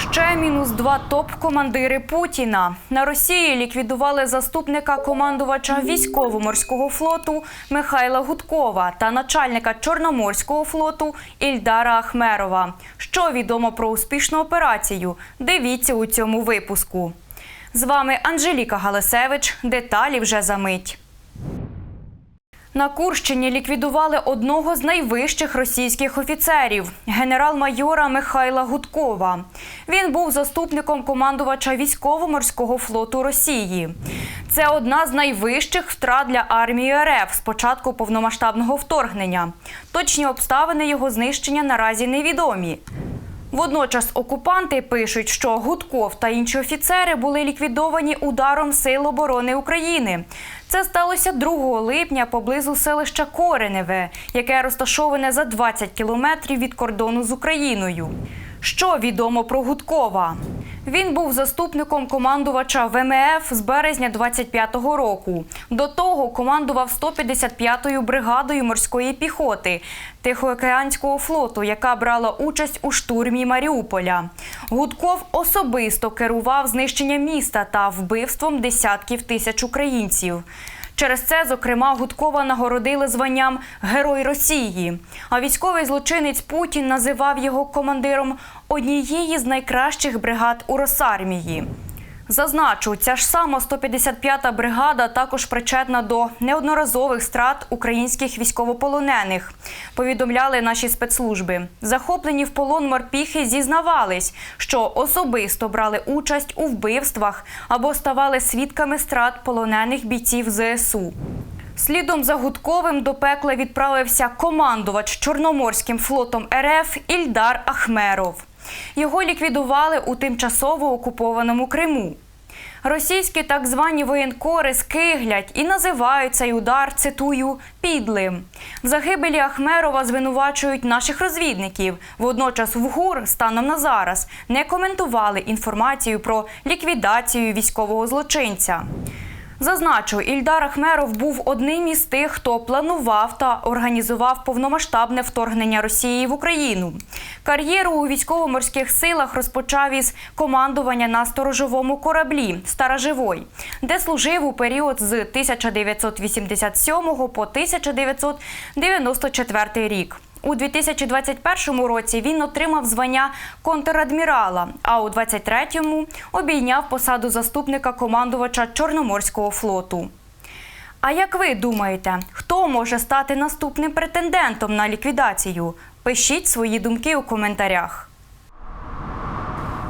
Ще мінус два топ-командири Путіна. На Росії ліквідували заступника командувача військово-морського флоту Михайла Гудкова та начальника Чорноморського флоту Ільдара Ахмерова. Що відомо про успішну операцію? Дивіться у цьому випуску. З вами Анжеліка Галасевич. Деталі вже за мить. На Курщині ліквідували одного з найвищих російських офіцерів генерал-майора Михайла Гудкова. Він був заступником командувача військово-морського флоту Росії. Це одна з найвищих втрат для армії РФ з початку повномасштабного вторгнення. Точні обставини його знищення наразі невідомі. Водночас окупанти пишуть, що Гудков та інші офіцери були ліквідовані ударом Сил оборони України. Це сталося 2 липня поблизу селища Кореневе, яке розташоване за 20 кілометрів від кордону з Україною. Що відомо про Гудкова? Він був заступником командувача ВМФ з березня 25-го року. До того командував 155-ю бригадою морської піхоти Тихоокеанського флоту, яка брала участь у штурмі Маріуполя. Гудков особисто керував знищенням міста та вбивством десятків тисяч українців. Через це, зокрема, Гудкова нагородили званням Герой Росії. А військовий злочинець Путін називав його командиром однієї з найкращих бригад у Росармії. Зазначу, ця ж сама 155-та бригада також причетна до неодноразових страт українських військовополонених. Повідомляли наші спецслужби. Захоплені в полон морпіхи зізнавались, що особисто брали участь у вбивствах або ставали свідками страт полонених бійців ЗСУ. Слідом за Гудковим до пекла відправився командувач Чорноморським флотом РФ Ільдар Ахмеров. Його ліквідували у тимчасово окупованому Криму. Російські так звані воєнкори скиглять і називають цей удар, цитую, підлим. В загибелі Ахмерова звинувачують наших розвідників. Водночас в ГУР станом на зараз не коментували інформацію про ліквідацію військового злочинця. Зазначу, Ільдар Ахмеров був одним із тих, хто планував та організував повномасштабне вторгнення Росії в Україну. Кар'єру у військово-морських силах розпочав із командування на сторожовому кораблі Староживой, де служив у період з 1987 по 1994 рік. У 2021 році він отримав звання контрадмірала, а у 23-му обійняв посаду заступника командувача Чорноморського флоту. А як ви думаєте, хто може стати наступним претендентом на ліквідацію? Пишіть свої думки у коментарях.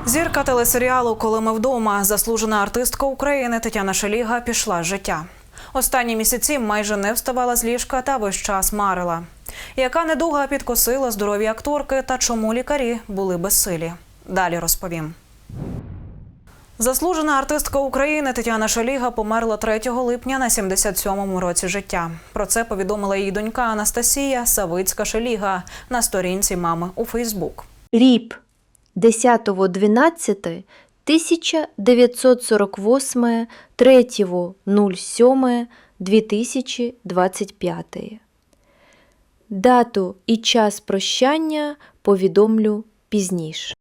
Зірка телесеріалу Коли ми вдома заслужена артистка України Тетяна Шеліга пішла з життя. Останні місяці майже не вставала з ліжка та весь час марила. Яка недуга підкосила здоров'я акторки та чому лікарі були безсилі? Далі розповім. Заслужена артистка України Тетяна Шаліга померла 3 липня на 77-му році життя. Про це повідомила її донька Анастасія Савицька Шаліга на сторінці мами у Фейсбук. Ріп 10.12 1948 3.07 2025 Дату і час прощання повідомлю пізніше.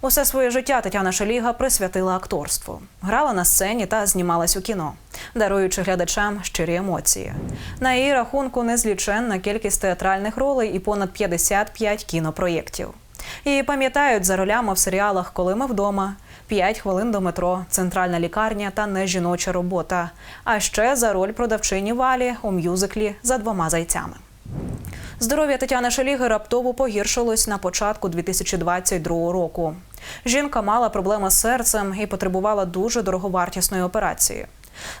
Усе своє життя Тетяна Шаліга присвятила акторству. Грала на сцені та знімалась у кіно, даруючи глядачам щирі емоції. На її рахунку незліченна кількість театральних ролей і понад 55 кінопроєктів. Її пам'ятають за ролями в серіалах Коли ми вдома, «П'ять хвилин до метро, Центральна лікарня та Нежіноча робота. А ще за роль продавчині Валі у мюзиклі за двома зайцями. Здоров'я Тетяни Шеліги раптово погіршилось на початку 2022 року. Жінка мала проблеми з серцем і потребувала дуже дороговартісної операції.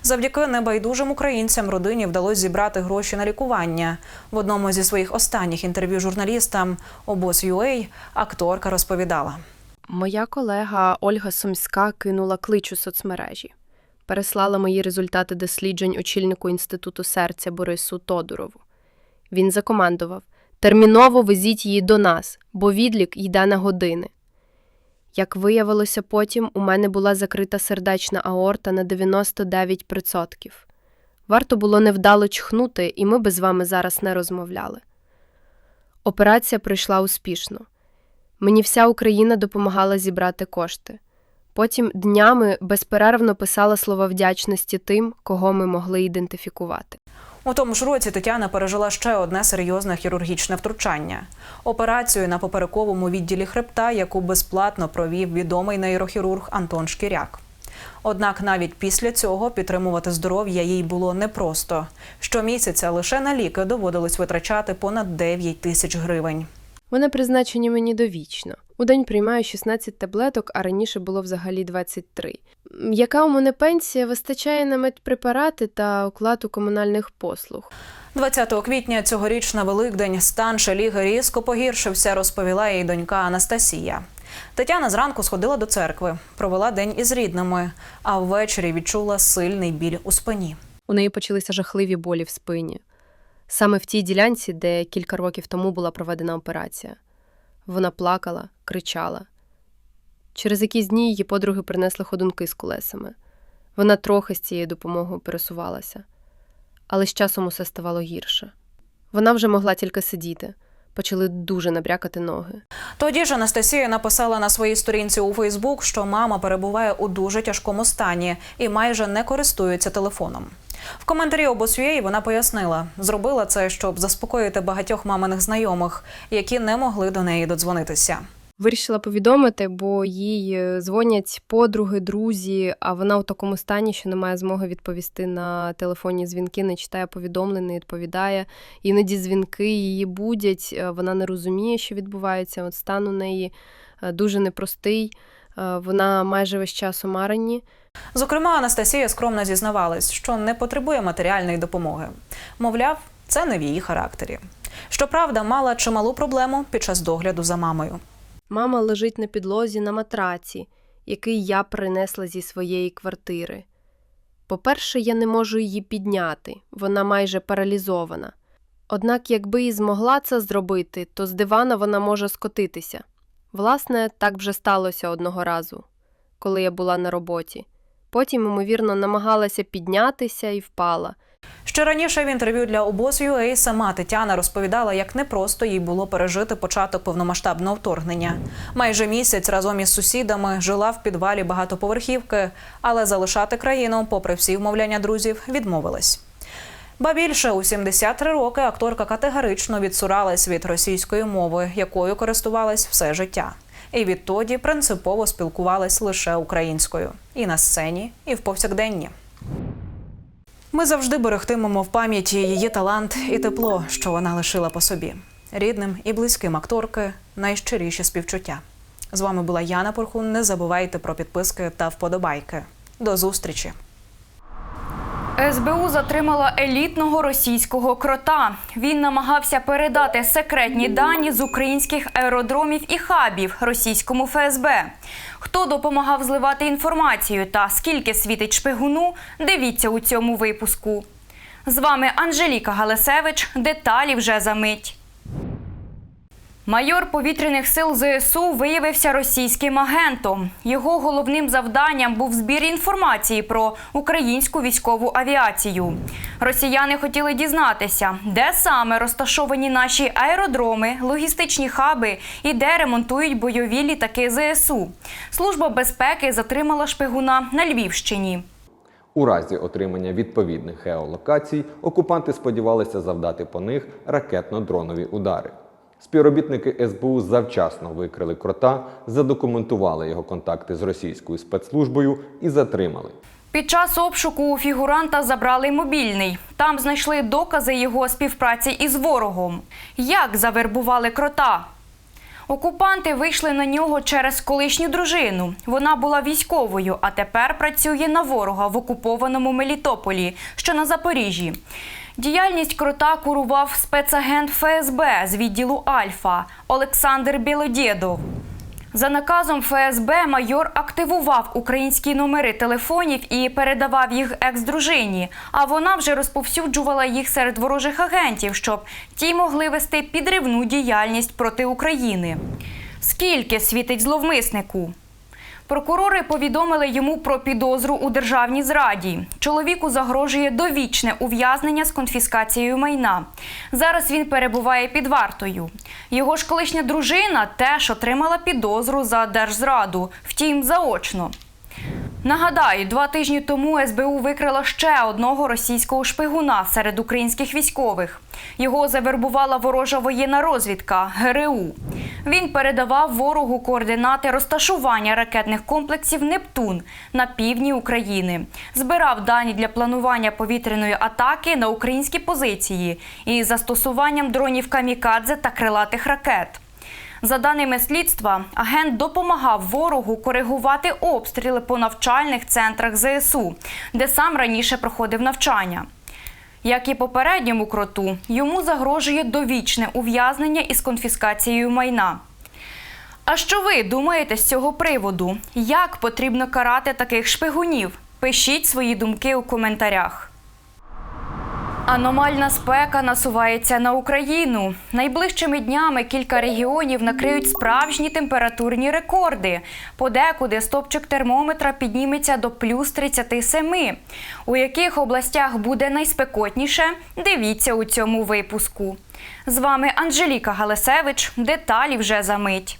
Завдяки небайдужим українцям родині вдалося зібрати гроші на лікування. В одному зі своїх останніх інтерв'ю журналістам обоз.ua акторка розповідала. Моя колега Ольга Сумська кинула клич у соцмережі, переслала мої результати досліджень очільнику інституту серця Борису Тодурову. Він закомандував: терміново везіть її до нас, бо відлік йде на години. Як виявилося потім, у мене була закрита сердечна аорта на 99%. Варто було невдало чхнути, і ми би з вами зараз не розмовляли. Операція пройшла успішно. Мені вся Україна допомагала зібрати кошти. Потім днями безперервно писала слова вдячності тим, кого ми могли ідентифікувати. У тому ж році Тетяна пережила ще одне серйозне хірургічне втручання операцію на поперековому відділі хребта, яку безплатно провів відомий нейрохірург Антон Шкіряк. Однак навіть після цього підтримувати здоров'я їй було непросто. Щомісяця лише на ліки доводилось витрачати понад 9 тисяч гривень. Вони призначені мені довічно. У день приймаю 16 таблеток, а раніше було взагалі 23. М, Яка у мене пенсія вистачає на медпрепарати та оплату комунальних послуг. 20 квітня цьогоріч на Великдень стан Шеліги різко погіршився, розповіла її донька Анастасія. Тетяна зранку сходила до церкви, провела день із рідними, а ввечері відчула сильний біль у спині. У неї почалися жахливі болі в спині. Саме в тій ділянці, де кілька років тому була проведена операція. Вона плакала, кричала. Через якісь дні її подруги принесли ходунки з колесами. Вона трохи з цією допомогою пересувалася, але з часом усе ставало гірше. Вона вже могла тільки сидіти, почали дуже набрякати ноги. Тоді ж Анастасія написала на своїй сторінці у Фейсбук, що мама перебуває у дуже тяжкому стані і майже не користується телефоном. В коментарі обосвєї вона пояснила, зробила це, щоб заспокоїти багатьох маминих знайомих, які не могли до неї додзвонитися. Вирішила повідомити, бо їй е, дзвонять подруги, друзі, а вона у такому стані, що не має змоги відповісти на телефонні дзвінки, не читає повідомлень, не відповідає. Іноді дзвінки її будять, е, вона не розуміє, що відбувається. От стан у неї е, дуже непростий. Е, Вона майже весь час у Марині. Зокрема, Анастасія скромно зізнавалась, що не потребує матеріальної допомоги. Мовляв, це не в її характері. Щоправда, мала чималу проблему під час догляду за мамою. Мама лежить на підлозі на матраці, який я принесла зі своєї квартири. По-перше, я не можу її підняти, вона майже паралізована. Однак, якби і змогла це зробити, то з дивана вона може скотитися. Власне, так вже сталося одного разу, коли я була на роботі. Потім, ймовірно, намагалася піднятися і впала. Ще раніше в інтерв'ю для обоз.ua сама Тетяна розповідала, як непросто їй було пережити початок повномасштабного вторгнення. Майже місяць разом із сусідами жила в підвалі багатоповерхівки, але залишати країну, попри всі вмовляння друзів, відмовилась. Ба більше у 73 роки акторка категорично відсуралась від російської мови, якою користувалась все життя. І відтоді принципово спілкувалась лише українською і на сцені, і в повсякденні. Ми завжди берегтимемо в пам'яті її талант і тепло, що вона лишила по собі. Рідним і близьким акторки найщиріші співчуття. З вами була Яна Порхун. Не забувайте про підписки та вподобайки. До зустрічі! СБУ затримала елітного російського крота. Він намагався передати секретні дані з українських аеродромів і хабів російському ФСБ. Хто допомагав зливати інформацію та скільки світить шпигуну, дивіться у цьому випуску. З вами Анжеліка Галасевич. Деталі вже за мить. Майор повітряних сил ЗСУ виявився російським агентом. Його головним завданням був збір інформації про українську військову авіацію. Росіяни хотіли дізнатися, де саме розташовані наші аеродроми, логістичні хаби і де ремонтують бойові літаки ЗСУ. Служба безпеки затримала шпигуна на Львівщині. У разі отримання відповідних геолокацій окупанти сподівалися завдати по них ракетно-дронові удари. Співробітники СБУ завчасно викрили крота, задокументували його контакти з російською спецслужбою і затримали. Під час обшуку у фігуранта забрали мобільний. Там знайшли докази його співпраці із ворогом. Як завербували крота? Окупанти вийшли на нього через колишню дружину. Вона була військовою, а тепер працює на ворога в окупованому Мелітополі, що на Запоріжжі. Діяльність крота курував спецагент ФСБ з відділу Альфа Олександр Білодєдов. За наказом ФСБ майор активував українські номери телефонів і передавав їх екс-дружині, а вона вже розповсюджувала їх серед ворожих агентів, щоб ті могли вести підривну діяльність проти України. Скільки світить зловмиснику? Прокурори повідомили йому про підозру у державній зраді. Чоловіку загрожує довічне ув'язнення з конфіскацією майна. Зараз він перебуває під вартою. Його ж колишня дружина теж отримала підозру за держзраду, втім заочно. Нагадаю, два тижні тому СБУ викрила ще одного російського шпигуна серед українських військових. Його завербувала ворожа воєнна розвідка ГРУ. Він передавав ворогу координати розташування ракетних комплексів Нептун на півдні України, збирав дані для планування повітряної атаки на українські позиції із застосуванням дронів камікадзе та крилатих ракет. За даними слідства, агент допомагав ворогу коригувати обстріли по навчальних центрах ЗСУ, де сам раніше проходив навчання. Як і попередньому кроту, йому загрожує довічне ув'язнення із конфіскацією майна. А що ви думаєте з цього приводу? Як потрібно карати таких шпигунів? Пишіть свої думки у коментарях. Аномальна спека насувається на Україну. Найближчими днями кілька регіонів накриють справжні температурні рекорди. Подекуди стопчик термометра підніметься до плюс 37. У яких областях буде найспекотніше? Дивіться у цьому випуску. З вами Анжеліка Галасевич. Деталі вже за мить.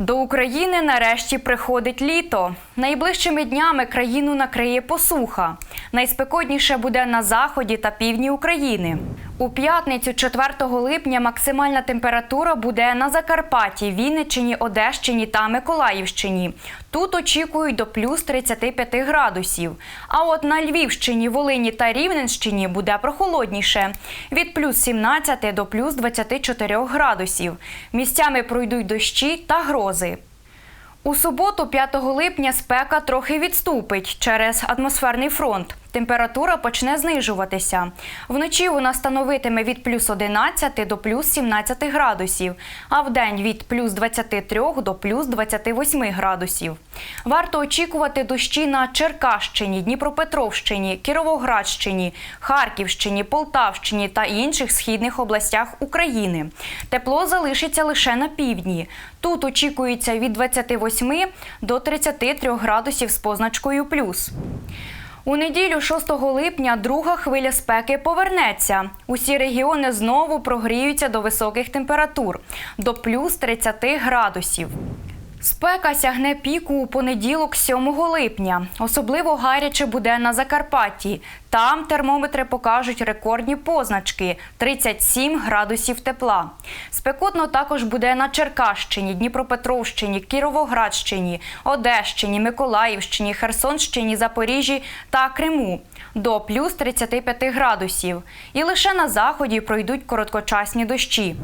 До України нарешті приходить літо. Найближчими днями країну накриє посуха. Найспекотніше буде на заході та півдні України. У п'ятницю, 4 липня, максимальна температура буде на Закарпатті, Вінниччині, Одещині та Миколаївщині. Тут очікують до плюс 35 градусів. А от на Львівщині, Волині та Рівненщині буде прохолодніше від плюс 17 до плюс 24 градусів. Місцями пройдуть дощі та грози. У суботу, 5 липня, спека трохи відступить через атмосферний фронт. Температура почне знижуватися. Вночі вона становитиме від плюс 11 до плюс 17 градусів, а вдень від плюс 23 до плюс 28 градусів. Варто очікувати дощі на Черкащині, Дніпропетровщині, Кіровоградщині, Харківщині, Полтавщині та інших східних областях України. Тепло залишиться лише на півдні. Тут очікується від 28 до 33 градусів з позначкою плюс. У неділю 6 липня друга хвиля спеки повернеться. Усі регіони знову прогріються до високих температур до плюс 30 градусів. Спека сягне піку у понеділок 7 липня. Особливо гаряче буде на Закарпатті. Там термометри покажуть рекордні позначки 37 градусів тепла. Спекотно також буде на Черкащині, Дніпропетровщині, Кіровоградщині, Одещині, Миколаївщині, Херсонщині, Запоріжжі та Криму до плюс 35 градусів. І лише на заході пройдуть короткочасні дощі.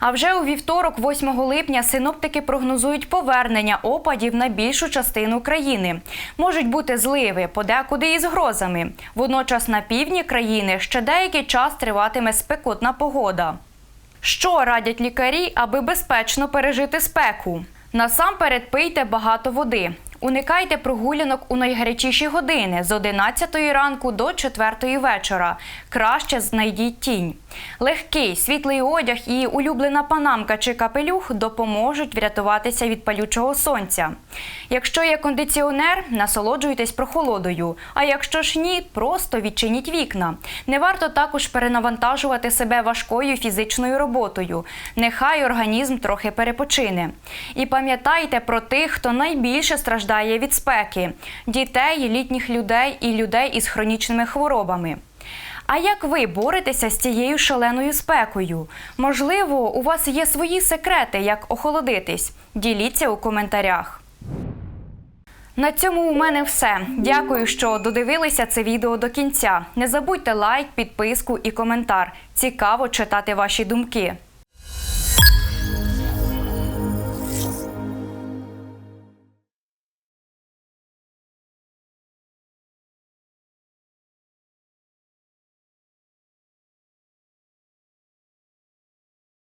А вже у вівторок, 8 липня, синоптики прогнозують повернення опадів на більшу частину країни. Можуть бути зливи, подекуди із грозами. Водночас на півдні країни ще деякий час триватиме спекотна погода. Що радять лікарі, аби безпечно пережити спеку? Насамперед пийте багато води. Уникайте прогулянок у найгарячіші години з 11 ранку до 4 вечора. Краще знайдіть тінь. Легкий світлий одяг і улюблена панамка чи капелюх допоможуть врятуватися від палючого сонця. Якщо є кондиціонер, насолоджуйтесь прохолодою. А якщо ж ні, просто відчиніть вікна. Не варто також перенавантажувати себе важкою фізичною роботою. Нехай організм трохи перепочине. І пам'ятайте про тих, хто найбільше страждає від спеки: дітей, літніх людей і людей із хронічними хворобами. А як ви боретеся з цією шаленою спекою? Можливо, у вас є свої секрети, як охолодитись? Діліться у коментарях. На цьому у мене все. Дякую, що додивилися це відео до кінця. Не забудьте лайк, підписку і коментар. Цікаво читати ваші думки.